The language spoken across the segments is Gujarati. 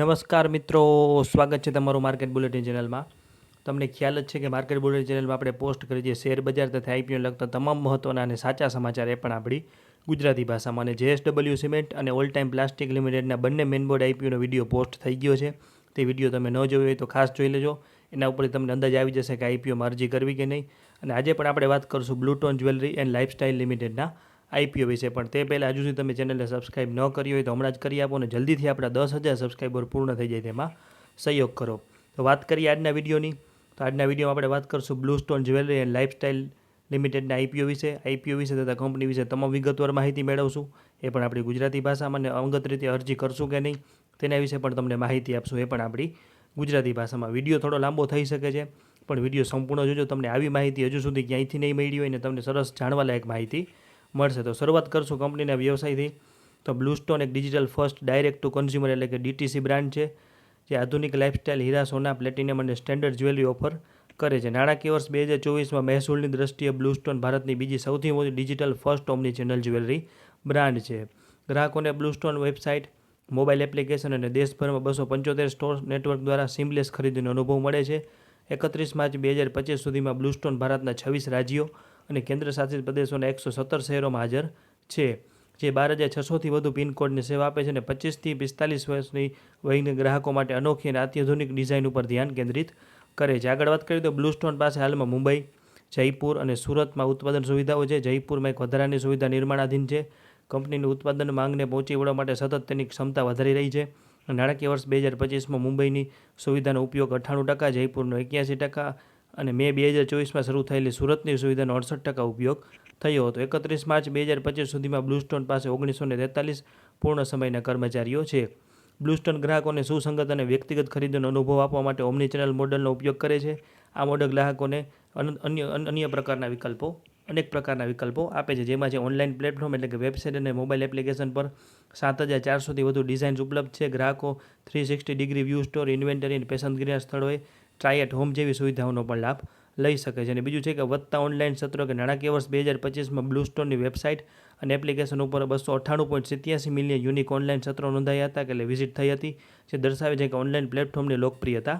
નમસ્કાર મિત્રો, સ્વાગત છે તમારું માર્કેટ બુલેટિન ચેનલમાં તમને ખ્યાલ જ છે કે માર્કેટ બુલેટિન ચેનલમાં આપણે પોસ્ટ કરીએ છીએ શેર બજાર તથા આઈપીઓ લગતા તમામ મહત્ત્વના અને સાચા સમાચાર એ પણ આપણી ગુજરાતી ભાષામાં. અને જેએસડબલ્યુ સિમેન્ટ અને ઓલ ટાઈમ પ્લાસ્ટિક લિમિટેડના બંને મેનબોર્ડ આઈપીઓનો વીડિયો પોસ્ટ થઈ ગયો છે. તે વીડિયો તમે ન જોયો હોય તો ખાસ જોઈ લેજો. એના ઉપર તમને અંદાજ આવી જશે કે આઈપીઓમાં અરજી કરવી કે નહીં. અને આજે પણ આપણે વાત કરીશું બ્લુટોન જ્વેલરી એન્ડ લાઇફસ્ટાઇલ લિમિટેડના આઈપીઓ વિશે પણ. તે પહેલાં હજુ સુધી તમે ચેનલને સબસ્ક્રાઈબ ન કરી હોય તો હમણાં જ કરી આપો અને જલ્દીથી આપણા દસ હજાર સબસ્ક્રાઈબર પૂર્ણ થઈ જાય તેમાં સહયોગ કરો. તો વાત કરીએ આજના વિડીયોની. તો આજના વિડીયોમાં આપણે વાત કરીશું blue stone jewellery and lifestyle લિમિટેડના આઈપીઓ વિશે. આઈપીઓ વિશે તથા કંપની વિશે તમામ વિગતવાર માહિતી મેળવશું. એ પણ આપણી ગુજરાતી ભાષામાં અને અંગત રીતે અરજી કરશું કે નહીં તેના વિશે પણ તમને માહિતી આપશું. એ પણ આપણી ગુજરાતી ભાષામાં. વીડિયો થોડો લાંબો થઈ શકે છે, પણ વીડિયો સંપૂર્ણ જોજો. તમને આવી માહિતી હજુ સુધી ક્યાંયથી નહીં મળી હોય અને તમને સરસ જાણવાલાયક માહિતી મળશે. તો શરૂઆત કરશું કંપનીના વ્યવસાયથી. તો બ્લુસ્ટોન એક digital first direct to consumer એટલે કે ડીટીસી બ્રાન્ડ છે, જે આધુનિક લાઇફસ્ટાઇલ હીરા, સોના પ્લેટિનમ અને સ્ટેન્ડર્ડ જ્વેલરી ઓફર કરે છે. નાણાકીય વર્ષ બે હજાર ચોવીસમાં મહેસૂલની દ્રષ્ટિએ બ્લુસ્ટોન ભારતની બીજી સૌથી મોટી digital first omnichannel jewellery brand છે. ગ્રાહકોને બ્લુસ્ટોન વેબસાઇટ મોબાઈલ એપ્લિકેશન અને દેશભરમાં બસો પંચોતેર સ્ટોર નેટવર્ક દ્વારા સિમલેસ ખરીદીનો અનુભવ મળે છે. એકત્રીસ માર્ચ બે હજાર પચીસ સુધીમાં બ્લુસ્ટોન ભારતના છવ્વીસ રાજ્યો અને કેન્દ્ર શાસિત પ્રદેશોના એકસો સત્તર શહેરોમાં હાજર છે, જે બાર હજાર છસોથી વધુ પિનકોડની સેવા આપે છે અને પચીસથી પિસ્તાલીસ વર્ષની વયના ગ્રાહકો માટે અનોખી અને અત્યાધુનિક ડિઝાઇન ઉપર ધ્યાન કેન્દ્રિત કરે છે. આગળ વાત કરીએ તો બ્લુસ્ટોન પાસે હાલમાં મુંબઈ, જયપુર અને સુરતમાં ઉત્પાદન સુવિધાઓ છે. જયપુરમાં એક વધારાની સુવિધા નિર્માણાધીન છે. કંપનીની ઉત્પાદન માંગને પહોંચી વળવા માટે સતત તેની ક્ષમતા વધારી રહી છે. નાણાકીય વર્ષ બે હજાર પચીસમાં મુંબઈની સુવિધાનો ઉપયોગ અઠ્ઠાણું ટકા, જયપુરનો એક્યાસી ટકા અને મે બે હજાર ચોવીસમાં શરૂ થયેલી સુરતની સુવિધાનો અડસઠ ટકા ઉપયોગ થયો હતો. એકત્રીસ માર્ચ બે હજાર પચીસ સુધીમાં બ્લુસ્ટોન પાસે ઓગણીસો ને તેતાલીસ પૂર્ણ સમયના કર્મચારીઓ છે. બ્લુસ્ટોન ગ્રાહકોને સુસંગત અને વ્યક્તિગત ખરીદીનો અનુભવ આપવા માટે ઓમની ચેનલ મોડલનો ઉપયોગ કરે છે. આ મોડલ ગ્રાહકોને અન્ય અન્ય પ્રકારના વિકલ્પો, અનેક પ્રકારના વિકલ્પો આપે છે. જેમાં છે ઓનલાઈન પ્લેટફોર્મ એટલે કે વેબસાઇટ અને મોબાઈલ એપ્લિકેશન પર સાત હજાર ચારસોથી વધુ ડિઝાઇન્સ ઉપલબ્ધ છે. ગ્રાહકો three sixty degree view store inventory અને પસંદગીના સ્થળોએ ટ્રાય એટ હોમ જેવી સુવિધાઓનો પણ લાભ લઈ શકે છે. અને બીજું છે કે વધતા ઓનલાઈન સત્રો કે નાણાકીય વર્ષ બે હજાર પચીસમાં બ્લુ સ્ટોરની વેબસાઇટ અને એપ્લિકેશન ઉપર બસો અઠ્ઠાણું પોઈન્ટ સિત્યાસી મિલિયન યુનિક ઓનલાઈન સત્રો નોંધાયા હતા કે એટલે વિઝિટ થઈ હતી, જે દર્શાવે છે કે ઓનલાઈન પ્લેટફોર્મની લોકપ્રિયતા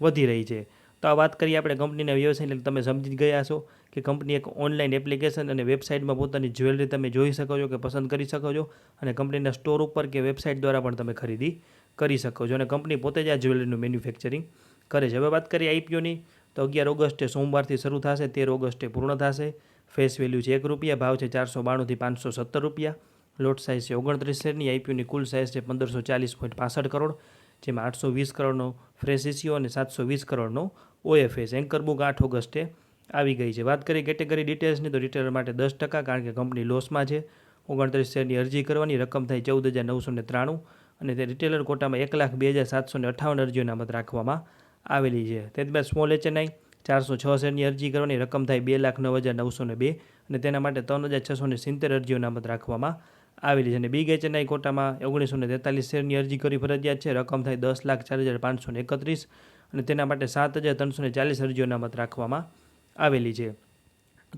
વધી રહી છે. તો આ વાત કરીએ આપણે કંપનીના વ્યવસાય એટલે તમે સમજી ગયા છો કે કંપની એક ઓનલાઈન એપ્લિકેશન અને વેબસાઇટમાં પોતાની જ્વેલરી તમે જોઈ શકો છો કે પસંદ કરી શકો છો અને કંપનીના સ્ટોર ઉપર કે વેબસાઇટ દ્વારા પણ તમે ખરીદી કરી શકો છો. અને કંપની પોતે જ આ જ્વેલરીનું મેન્યુફેક્ચરિંગ કરે છે. હવે વાત કરીએ આઈપીઓની તો અગિયાર ઓગસ્ટે સોમવારથી શરૂ થશે, તેર ઓગસ્ટે પૂર્ણ થશે. ફેસ વેલ્યુ છે એક રૂપિયા, ભાવ છે ચારસો બાણુંથી પાંચસો સત્તર રૂપિયા. લોટ સાઇઝ છે ઓગણત્રીસ શેરની આઈપીઓની કુલ સાઇઝ છે પંદરસો ચાલીસ પોઈન્ટ પાસઠ કરોડ, જેમાં આઠસો વીસ કરોડનો ફ્રેશ ઇસીઓ અને સાતસો વીસ કરોડનો ઓએફએસ. એન્કર બુક આઠ ઓગસ્ટે આવી ગઈ છે. વાત કરીએ કેટેગરી ડિટેલ્સની તો રિટેલર માટે દસ ટકા, કારણ કે કંપની લોસમાં છે. ઓગણત્રીસ શેરની અરજી કરવાની રકમ થાય ચૌદ હજાર નવસો ને ત્રાણું અને તે રિટેલર કોટામાં એક લાખ બે હજાર સાતસો ને અઠાવન અરજીઓના મત રાખવામાં આવેલી છે. ત્યારબાદ સ્મોલ એચએનઆઈ ચારસો છ શેરની અરજી કરવાની રકમ થાય બે લાખ નવ હજાર નવસો ને બે અને તેના માટે ત્રણ હજાર છસો ને સિત્તેર અરજીઓ નામત રાખવામાં આવેલી છે. અને બિગ એચએનઆઈ કોટામાં ઓગણીસો ને તેતાલીસ શેરની અરજી કરી ફરજિયાત છે. રકમ થાય દસ લાખ ચાર હજાર પાંચસો ને એકત્રીસ અને તેના માટે સાત હજાર ત્રણસો ને ચાલીસ અરજીઓ નામત રાખવામાં આવેલી છે.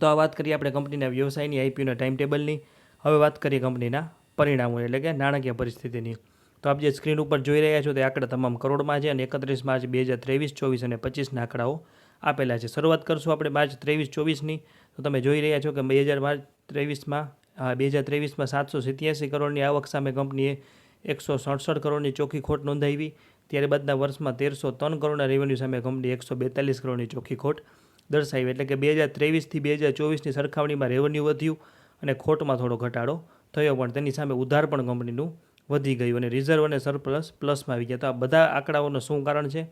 તો આ વાત કરીએ આપણે કંપનીના વ્યવસાયની આઈપીઓના ટાઈમ ટેબલની. હવે વાત કરીએ કંપનીના પરિણામો એટલે કે નાણાકીય પરિસ્થિતિની. તો આપ જે સ્ક્રીન ઉપર જોઈ રહ્યા છો તે આંકડા તમામ કરોડમાં છે અને એકત્રીસ માર્ચ બે હજાર ત્રેવીસ, ચોવીસ અને પચીસના આંકડાઓ આપેલા છે. શરૂઆત કરશું આપણે માર્ચ ત્રેવીસ, ચોવીસની. તો તમે જોઈ રહ્યા છો કે બે હજાર માર્ચ ત્રેવીસમાં બે હજાર ત્રેવીસમાં સાતસો સિત્યાસી કરોડની આવક સામે કંપનીએ એકસો સડસઠ કરોડની ચોખ્ખી ખોટ નોંધાવી. ત્યારબાદના વર્ષમાં તેરસો ત્રણ કરોડના રેવન્યુ સામે કંપની એકસો બેતાલીસ કરોડની ચોખ્ખી ખોટ દર્શાવી. એટલે કે બે હજાર ત્રેવીસથી બે હજાર ચોવીસની સરખામણીમાં રેવન્યુ વધ્યું અને ખોટમાં થોડો ઘટાડો થયો. પણ તેની સામે ઉધાર પણ કંપનીનું વધી ગયું અને રિઝર્વ અને સરપ્લસ પ્લસમાં આવી ગયા. તો આ બધા આંકડાઓનું શું કારણ છે?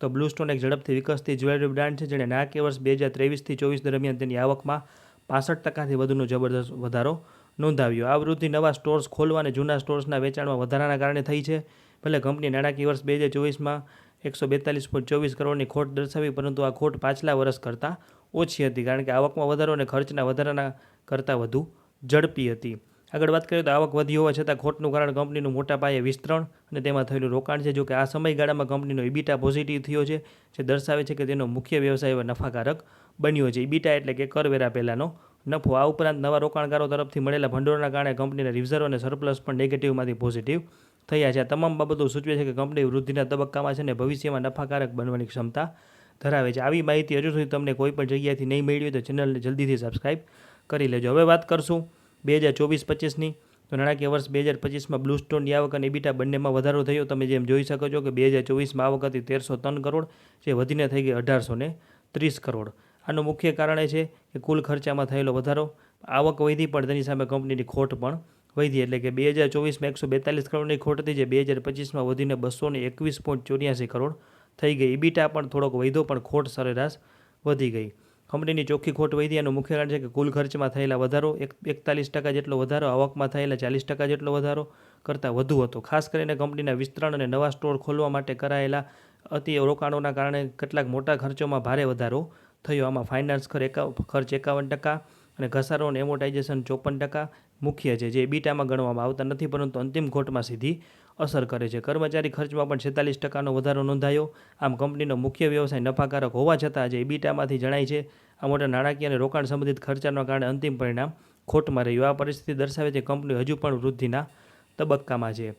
તો બ્લુ સ્ટોન એક ઝડપથી વિકસતી જ્વેલરી બ્રાન્ડ છે, જેણે નાણાકીય વર્ષ બે હજાર ત્રેવીસથી ચોવીસ દરમિયાન તેની આવકમાં પાસઠ ટકાથી વધુનો જબરદસ્ત વધારો નોંધાવ્યો. આ વૃદ્ધિ નવા સ્ટોર્સ ખોલવા અને જૂના સ્ટોર્સના વેચાણમાં વધારાના કારણે થઈ છે. ભલે કંપની નાણાકીય વર્ષ બે હજાર ચોવીસમાં એકસો બેતાલીસ પોઈન્ટ ચોવીસ કરોડની ખોટ દર્શાવી, પરંતુ આ ખોટ પાછલા વર્ષ કરતાં ઓછી હતી, કારણ કે આવકમાં વધારો અને ખર્ચના વધારાના કરતાં વધુ ઝડપી હતી. આગળ વાત કરીએ તો આવક વધી હોવા છતાં ખોટનું કારણ કંપનીનું મોટા પાયે વિસ્તરણ અને તેમાં થયેલું રોકાણ છે, જો કે આ સમયગાળામાં કંપનીનો ઇબીટા પોઝિટિવ થયો છે, જે દર્શાવે છે કે તેનો મુખ્ય વ્યવસાય નફાકારક બન્યો છે. ઇબીટા એટલે કે કરવેરા પહેલાંનો નફો. આ ઉપરાંત નવા રોકાણકારો તરફથી મળેલા ભંડોળના કારણે કંપનીના રિઝર્વ અને સરપ્લસ પણ નેગેટિવમાંથી પોઝિટિવ થયા છે. આ તમામ બાબતો સૂચવે છે કે કંપની વૃદ્ધિના તબક્કામાં છે અને ભવિષ્યમાં નફાકારક બનવાની ક્ષમતા ધરાવે છે. આવી માહિતી હજુ સુધી તમને કોઈ પણ જગ્યાએથી નહીં મળી હોય તો ચેનલને જલ્દીથી સબસ્ક્રાઇબ કરી લેજો. હવે વાત કરશું બે હજાર ચોવીસ પચીસની, તો નાણાકીય વર્ષ બે હજાર પચીસમાં બ્લુ સ્ટોનની આવક અને ઇબીટા બંનેમાં વધારો થયો. તમે જેમ જોઈ શકો છો કે બે હજાર ચોવીસમાં આવક હતી તેરસો ત્રણ કરોડ, જે વધીને થઈ ગઈ અઢારસો ને ત્રીસ કરોડ. આનું મુખ્ય કારણ એ છે કે કુલ ખર્ચામાં થયેલો વધારો આવક વધી પણ તેની સામે કંપનીની ખોટ પણ વધી. એટલે કે બે હજાર ચોવીસમાં એકસો બેતાલીસ કરોડની ખોટ હતી, જે બે હજાર પચીસમાં વધીને બસો એકવીસ પોઈન્ટ ચોર્યાસી કરોડ થઈ ગઈ. ઇબીટા પણ થોડોક વધ્યો, પણ ખોટ સરેરાશ વધી ગઈ. કંપનીની ચોખ્ખી ખોટ વધી એનું મુખ્ય કારણ છે કે કુલ ખર્ચમાં થયેલા વધારો એક એકતાલીસ ટકા જેટલો વધારો, આવકમાં થયેલા ચાલીસ ટકા જેટલો વધારો કરતાં વધુ હતો. ખાસ કરીને કંપનીના વિસ્તરણ અને નવા સ્ટોર ખોલવા માટે કરાયેલા અતિ રોકાણોના કારણે કેટલાક મોટા ખર્ચોમાં ભારે વધારો થયો. આમાં ફાઇનાન્સ ખર્ચ એકાવન ટકા અને ઘસારો અને એમોટાઇઝેશન ચોપન ટકા મુખ્ય છે, જે બીટામાં ગણવામાં આવતા નથી, પરંતુ અંતિમ ખોટમાં સીધી અસર કરે છે. કર્મચારી ખર્ચમાં પણ છેતાલીસ ટકાનો વધારો નોંધાયો. આમ કંપનીનો મુખ્ય વ્યવસાય નફાકારક હોવા છતાં જે બીટામાંથી જણાય છે, આ મોટા નાણાકીય અને રોકાણ સંબંધિત ખર્ચાના કારણે અંતિમ પરિણામ ખોટમાં રહ્યું. આ પરિસ્થિતિ દર્શાવે છે કંપની હજુ પણ વૃદ્ધિના તબક્કામાં છે.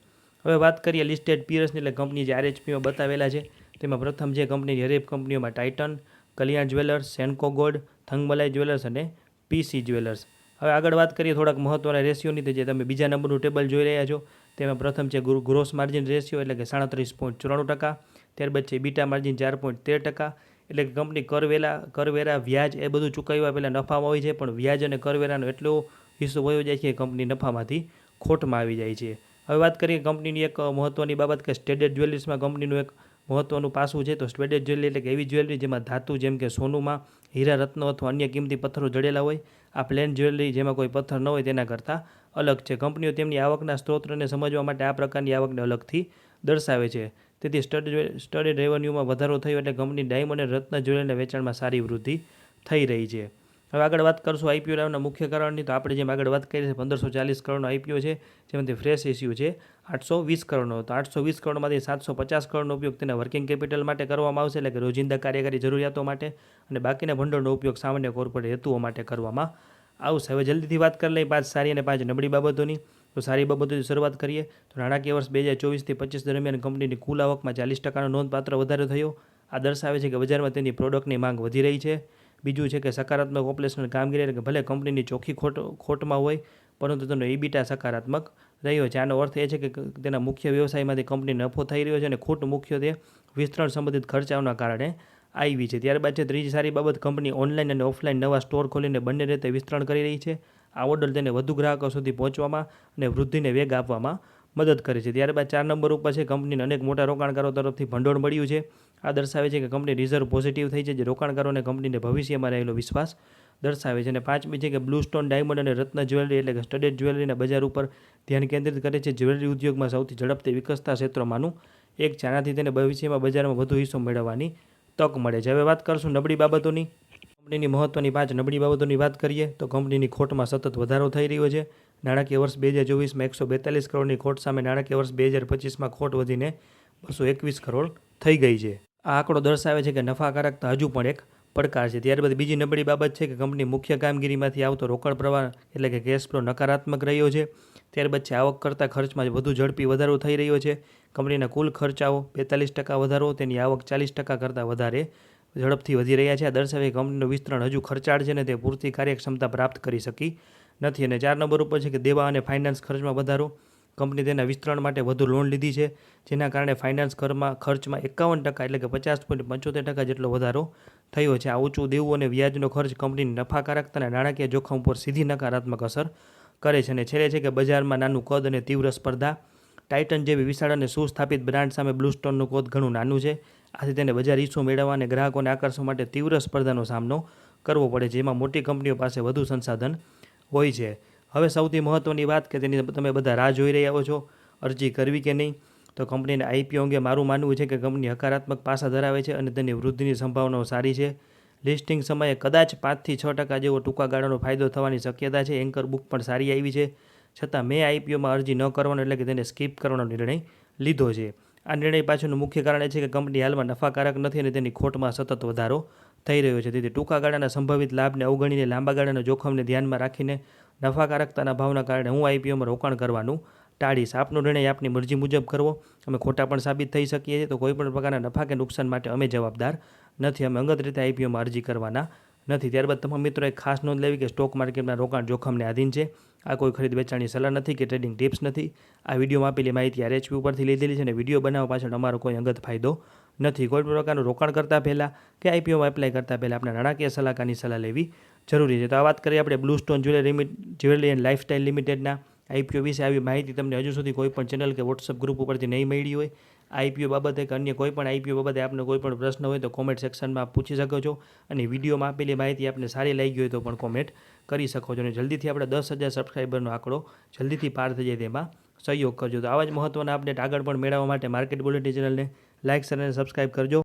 હવે વાત કરીએ લિસ્ટેડ પિયર્સની, એટલે કંપની જે આરએચપીમાં બતાવેલા છે, તેમાં પ્રથમ છે કંપનીની હરેફ કંપનીઓમાં Titan, Kalyan jewellers, Senco gold, Thangamayil jewellers અને પીસી જ્વેલર્સ. હવે આગળ વાત કરીએ થોડાક મહત્ત્વના રેશિયોની તો જે તમે બીજા નંબરનું ટેબલ જોઈ રહ્યા છો, તેમાં પ્રથમ છે ગ્રોસ માર્જિન રેશિયો એટલે કે સાડત્રીસ પોઈન્ટ ચોરાણું ટકા, ત્યારબાદ છે બીટા માર્જિન ચાર પોઈન્ટ તેર ટકા, એટલે કે કંપની કરવેલા કરવેરા વ્યાજ એ બધું ચૂકવ્યા પહેલાં નફામાં હોય છે, પણ વ્યાજ અને કરવેરાનો એટલો હિસ્સો વયો જાય છે કે કંપની નફામાંથી ખોટમાં આવી જાય છે. હવે વાત કરીએ કંપનીની એક મહત્ત્વની બાબત કે સ્ટેન્ડર્ડ જ્વેલર્સમાં કંપનીનું એક મહત્ત્વનું પાસું છે તો સ્ટેડેડ જ્વેલરી એટલે કે એવી જ્વેલરી જેમાં ધાતુ જેમ કે સોનુમાં, હીરા રત્નો અથવા અન્ય કિંમતી પથ્થરો જડેલા હોય, આ પ્લેન જ્વેલરી જેમાં કોઈ પથ્થર ન હોય તેના કરતાં અલગ છે. કંપનીઓ તેમની આવકના સ્ત્રોતને સમજવા માટે આ પ્રકારની આવકને અલગથી દર્શાવે છે. તેથી સ્ટડ સ્ટડેડ રેવન્યુમાં વધારો થયો એટલે કંપની ડાયમંડ અને રત્ન જ્વેલરીના વેચાણમાં સારી વૃદ્ધિ થઈ રહી છે. હવે આગળ વાત કરશું આઈપીઓ લાવવાના મુખ્ય કારણની. તો આપણે જેમ આગળ વાત કરી છે, પંદરસો ચાલીસ કરોડનો આઈપીઓ છે, જેમાંથી ફ્રેશ ઇસ્યુ છે, આઠસો વીસ કરોડનો તો આઠસો વીસ કરોડમાંથી સાતસો પચાસ કરોડનો ઉપયોગ તેના વર્કિંગ કેપિટલ માટે કરવામાં આવશે, એટલે કે રોજિંદા કાર્યકારી જરૂરિયાતો માટે, અને બાકીના ભંડોળનો ઉપયોગ સામાન્ય કોર્પોરેટ હેતુઓ માટે કરવામાં આવશે. હવે જલ્દીથી વાત કરી લઈએ પાંચ સારી અને પાંચ નબળી બાબતોની. તો સારી બાબતોથી શરૂઆત કરીએ. તો નાણાકીય વર્ષ બે હજાર ચોવીસથી પચીસ દરમિયાન કંપનીની કુલ આવકમાં ચાલીસ ટકાનો નોંધપાત્ર વધારો થયો. આ દર્શાવે છે કે બજારમાં તેની પ્રોડક્ટની માંગ વધી રહી છે. બીજું છે કે સકારાત્મક ઓપરેશનલ કામગીરી કે ભલે કંપનીની ચોખ્ખી ખોટ, ખોટમાં હોય, પરંતુ તેનો ઈબીટા સકારાત્મક રહ્યો છે. આનો અર્થ એ છે કે તેના મુખ્ય વ્યવસાયમાંથી કંપની નફો થઈ રહ્યો છે અને ખોટ મુખ્યત્વે વિસ્તરણ સંબંધિત ખર્ચાઓના કારણે આવી છે. ત્યારબાદ છે ત્રીજી સારી બાબત કંપની ઓનલાઈન અને ઓફલાઈન નવા સ્ટોર ખોલીને બંને રીતે વિસ્તરણ કરી રહી છે. આ ઓર્ડર તેને વધુ ગ્રાહકો સુધી પહોંચવામાં અને વૃદ્ધિને વેગ આપવામાં મદદ કરે છે. ત્યારબાદ ચાર નંબર ઉપર છે કંપનીને અનેક મોટા રોકાણકારો તરફથી ભંડોળ મળ્યું છે. આ દર્શાવે છે કે કંપની રિઝર્વ પોઝિટિવ થઈ છે, જે રોકાણકારોને કંપનીને ભવિષ્યમાં રહેલો વિશ્વાસ દર્શાવે છે. અને પાંચમી છે કે બ્લુ સ્ટોન ડાયમંડ અને રત્ન જ્વેલરી એટલે કે સ્ટડેડ જ્વેલરીના બજાર ઉપર ધ્યાન કેન્દ્રિત કરે છે. જ્વેલરી ઉદ્યોગમાં સૌથી ઝડપથી વિકસતા ક્ષેત્રોમાંનું એક છે. તેને ભવિષ્યમાં બજારમાં વધુ હિસ્સો મેળવવાની તક મળે છે. હવે વાત કરશું નબળી બાબતોની. કંપનીની મહત્ત્વની પાંચ નબળી બાબતોની વાત કરીએ તો કંપનીની ખોટમાં સતત વધારો થઈ રહ્યો છે. નાણાકીય વર્ષ બે હજાર ચોવીસમાં એકસો બેતાલીસ કરોડની ખોટ સામે નાણાકીય વર્ષ બે હજાર પચીસમાં ખોટ વધીને બસો એકવીસ કરોડ થઈ ગઈ છે. આ આંકડો દર્શાવે છે કે નફાકારકતા હજુ પણ એક પડકાર છે. ત્યારબાદ બીજી નબળી બાબત છે કે કંપની મુખ્ય કામગીરીમાંથી આવતો રોકડ પ્રવાહ એટલે કે કેશ ફ્લો નકારાત્મક રહ્યો છે. ત્યારબાદ છે આવક કરતાં ખર્ચમાં વધુ ઝડપી વધારો થઈ રહ્યો છે. કંપનીના કુલ ખર્ચાઓ બેતાલીસ ટકા વધારો, તેની આવક ચાલીસ ટકા કરતાં વધારે ઝડપથી વધી રહ્યા છે. આ દર્શાવે કંપનીનું વિસ્તરણ હજુ ખર્ચાળ છે ને તે પૂરતી કાર્યક્ષમતા પ્રાપ્ત કરી શકી નથી. અને ચાર નંબર ઉપર છે કે દેવા અને ફાઇનાન્સ ખર્ચમાં વધારો કંપની તેના વિસ્તરણ માટે વધુ લોન લીધી છે, જેના કારણે ફાઇનાન્સ ઘરમાં ખર્ચમાં એકાવન ટકા એટલે કે પચાસ પોઈન્ટ પંચોતેર ટકા જેટલો વધારો થયો છે. આ ઊંચું દેવું અને વ્યાજનો ખર્ચ કંપનીની નફાકારકતા અને નાણાકીય જોખમ ઉપર સીધી નકારાત્મક અસર કરે છે અને છેલ્લે છે કે બજારમાં નાનું કદ અને તીવ્ર સ્પર્ધા, ટાઇટન જેવી વિશાળ અને સુસ્થાપિત બ્રાન્ડ સામે બ્લુસ્ટોનનું કદ ઘણું નાનું છે. આથી તેને બજાર હિસ્સો મેળવવા અને ગ્રાહકોને આકર્ષવા માટે તીવ્ર સ્પર્ધાનો સામનો કરવો પડે છે જેમાં મોટી કંપનીઓ પાસે વધુ સંસાધન હોય છે. હવે સૌથી મહત્ત્વની વાત કે તેની તમે બધા રાહ જોઈ રહ્યા છો, અરજી કરવી કે નહીં, તો કંપનીને આઈપીઓ અંગે મારું માનવું છે કે કંપની હકારાત્મક પાસા ધરાવે છે અને તેની વૃદ્ધિની સંભાવનાઓ સારી છે. લિસ્ટિંગ સમયે કદાચ પાંચથી છ ટકા જેવો ટૂંકા ગાળાનો ફાયદો થવાની શક્યતા છે. એન્કર બુક પણ સારી આવી છે. છતાં મેં આઈપીઓમાં અરજી ન કરવાનો એટલે કે તેને સ્કીપ કરવાનો નિર્ણય લીધો છે. આ નિર્ણય પાછળનું મુખ્ય કારણ એ છે કે કંપની હાલમાં નફાકારક નથી અને તેની ખોટમાં સતત વધારો થઈ રહ્યો છે. તેથી ટૂંકા ગાળાના સંભવિત લાભને અવગણીને લાંબા ગાળાના જોખમને ધ્યાનમાં રાખીને નફાકારકતાના ભાવના કારણે હું આઈપીઓમાં રોકાણ કરવાનું ટાળીશ. આપનો નિર્ણય આપની મરજી મુજબ કરવો. અમે ખોટા પણ સાબિત થઈ શકીએ છીએ. તો કોઈપણ પ્રકારના નફા કે નુકસાન માટે અમે જવાબદાર નથી. અમે અંગત રીતે આઈપીઓમાં અરજી કરવાના નથી. ત્યારબાદ તમામ મિત્રો એક ખાસ નોંધ લેવી કે સ્ટોક માર્કેટમાં રોકાણ જોખમને આધીન છે. આ કોઈ ખરીદ વેચાણની સલાહ નથી કે ટ્રેડિંગ ટિપ્સ નથી. આ વિડીયોમાં આપેલી માહિતી આરએચપી ઉપરથી લીધેલી છે અને વીડિયો બનાવવા પાછળ અમારો કોઈ અંગત ફાયદો નથી. કોઈ પ્રકારનું રોકાણ કરતાં પહેલાં કે આઈપીઓમાં એપ્લાય કરતાં પહેલાં આપણે નાણાકીય સલાહકારની સલાહ લેવી જરૂરી છે. તો આ વાત કરીએ આપણે BlueStone jewellery jewellery and lifestyle લિમિટેડના આઈપીઓ વિશે. આવી માહિતી તમને હજુ સુધી કોઈ પણ ચેનલ કે વોટ્સઅપ ગ્રુપ ઉપરથી નહીં મળી હોય. આઈપીઓ બાબતે કે અન્ય કોઈ પણ આઈપીઓ બાબતે આપને કોઈ પણ પ્રશ્ન હોય તો કોમેન્ટ સેક્શનમાં પૂછી શકો છો અને વિડીયોમાં આપેલી માહિતી આપને સારી લાગી હોય તો પણ કોમેન્ટ કરી શકો છો અને જલ્દીથી આપણે દસ હજાર સબસ્ક્રાઈબરનો આંકડો જલ્દીથી પાર થઈ જાય તેમાં સહયોગ કરજો. તો આવા જ મહત્ત્વના અપડેટ આગળ પણ મેળવવા માટે માર્કેટ બુલેટિન ચેનલને લાઇક અને સબસ્ક્રાઈબ કરજો.